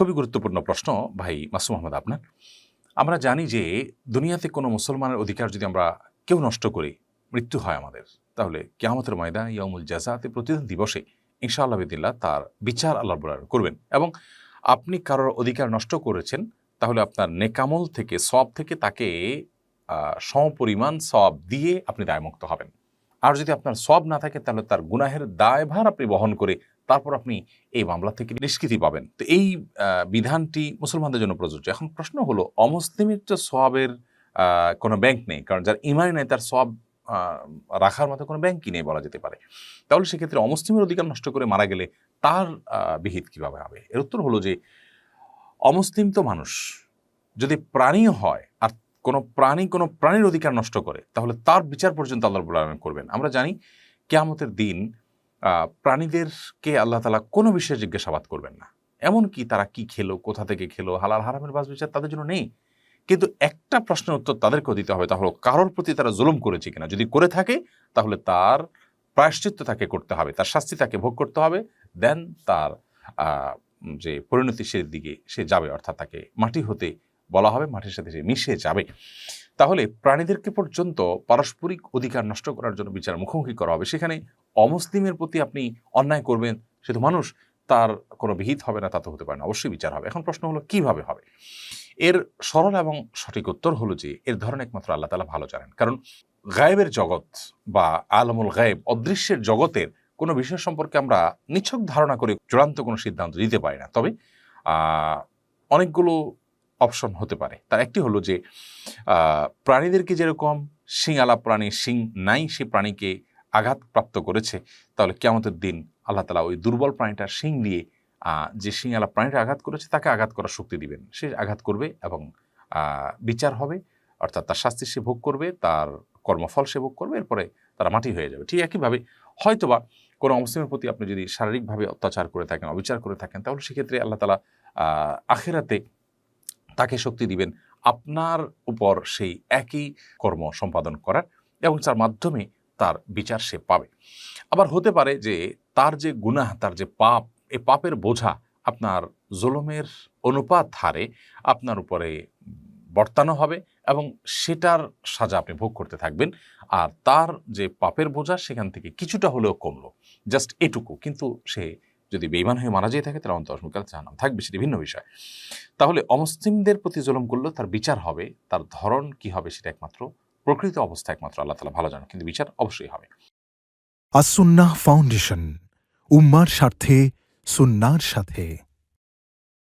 খুবই গুরুত্বপূর্ণ প্রশ্ন, ভাই মাসুম আহমদ আপনার। আমরা জানি যে দুনিয়াতে কোনো মুসলমানের অধিকার যদি আমরা কেউ নষ্ট করি, মৃত্যু হয় আমাদের। তাহলে কেয়ামতের ময়দা ইয়ামুল জাজাতে প্রতিদিন দিবসে ইনশাআল্লাহ তার বিচার আল্লাহ করবেন। এবং আপনি কারোর অধিকার নষ্ট করেছেন, তাহলে আপনার নেকামল থেকে সব থেকে তাকে সমপরিমাণ সব দিয়ে আপনি দায়মুক্ত হবেন। আর যদি আপনার সব না থাকে, তাহলে তার গুনাহের দায়ভার আপনি বহন করে তারপর আপনি এই মামলা থেকে নিষ্কৃতি পাবেন। তো এই বিধানটি মুসলমানদের জন্য প্রযোজ্য। এখন প্রশ্ন হলো, অমুসলিমের তো সবের কোনো ব্যাংক নেই। কারণ যার ইমানই নেই, তার সব রাখার মতো কোনো ব্যাংকই নেই বলা যেতে পারে। তাহলে সেক্ষেত্রে অমুসলিমের অধিকার নষ্ট করে মারা গেলে তার বিহিত কীভাবে হবে? এর উত্তর হলো যে, অমুসলিম তো মানুষ। যদি প্রাণীও হয় আর কোনো প্রাণী কোনো প্রাণীর অধিকার নষ্ট করে, তাহলে তার বিচার পর্যন্ত আল্লাহ করবেন। আমরা জানি, কেয়ামতের দিন প্রাণীদেরকে আল্লাহ তালা কোনো বিষয়ে জিজ্ঞাসাবাদ করবেন না। এমনকি তারা কি খেলো, কোথা থেকে খেলো, হালাল, হারামের বাস বিচার তাদের জন্য নেই। কিন্তু একটা প্রশ্নের উত্তর তাদেরকেও দিতে হবে তাহলে কারোর প্রতি তারা জুলুম করেছে কিনা। যদি করে থাকে, তাহলে তার প্রায়শ্চিত্ত তাকে করতে হবে, তার শাস্তি তাকে ভোগ করতে হবে, দেন তার যে পরিণতি সে দিকে সে যাবে, অর্থাৎ তাকে মাটি হতে বলা হবে, মাটির সাথে সে মিশে যাবে। তাহলে প্রাণীদেরকে পর্যন্ত পারস্পরিক অধিকার নষ্ট করার জন্য বিচার মুখোমুখি করা হবে। সেখানে অমুসলিমের প্রতি আপনি অন্যায় করবেন, সে তো মানুষ, তার কোনো বিহিত হবে না, তা তো হতে পারে না। অবশ্যই বিচার হবে। এখন প্রশ্ন হলো, কীভাবে হবে? এর সরল এবং সঠিক উত্তর হলো যে, এর ধরন একমাত্র আল্লাহ তালা ভালো জানেন। কারণ গায়েবের জগৎ বা আলমুল গায়েব, অদৃশ্যের জগতের কোনো বিষয় সম্পর্কে আমরা নিছক ধারণা করে চূড়ান্ত কোনো সিদ্ধান্ত দিতে পারি না। তবে অনেকগুলো অপশন হতে পারে। তার একটি হলো যে প্রাণীদেরকে যেরকম শিং-আলা প্রাণী, শিং নাই সে প্রাণীকে আঘাতপ্রাপ্ত করেছে, তাহলে কেমতের দিন আল্লাহ তালা ওই দুর্বল প্রাণীটার শিং দিয়ে যে শিং-আলা প্রাণীটা আঘাত করেছে তাকে আঘাত করার শক্তি দিবেন। সে আঘাত করবে এবং বিচার হবে, অর্থাৎ তার শাস্তি সে ভোগ করবে, তার কর্মফল সে ভোগ করবে, এরপরে তারা মাটি হয়ে যাবে। ঠিক একইভাবে হয়তোবা কোনো অমুসলিমের প্রতি আপনি যদি শারীরিকভাবে অত্যাচার করে থাকেন, অবিচার করে থাকেন, তাহলে সেক্ষেত্রে আল্লাহ তালা আখেরাতে তাকে শক্তি দিবেন আপনার উপর সেই একই কর্ম সম্পাদন করার এবং তার মাধ্যমে তার বিচার সে পাবে। আবার হতে পারে যে তার যে গুনাহ, তার যে পাপ, এ পাপের বোঝা আপনার জুলুমের অনুপাত হারে আপনার উপরে বর্তানো হবে এবং সেটার সাজা আপনি ভোগ করতে থাকবেন। আর তার যে পাপের বোঝা, সেখান থেকে কিছুটা হলেও কমলো। জাস্ট এটুকু। কিন্তু সে যদি বেইমান হয়ে মারা যেয়ে থাকে, তাহলে অন্তর্মুখাল জাহান্নাম থাকবে, সেটি ভিন্ন বিষয়। তাহলে অমুসলিমদের প্রতি জুলুম করলেও তার বিচার হবে, তার ধরন কি হবে, সেটা একমাত্র প্রকৃত অবস্থা একমাত্র আল্লাহ তালা ভালো জানেন কিন্তু বিচার অবশ্যই হবে। আসুন্না ফাউন্ডেশন, উম্মার স্বার্থে, সুন্নার সাথে।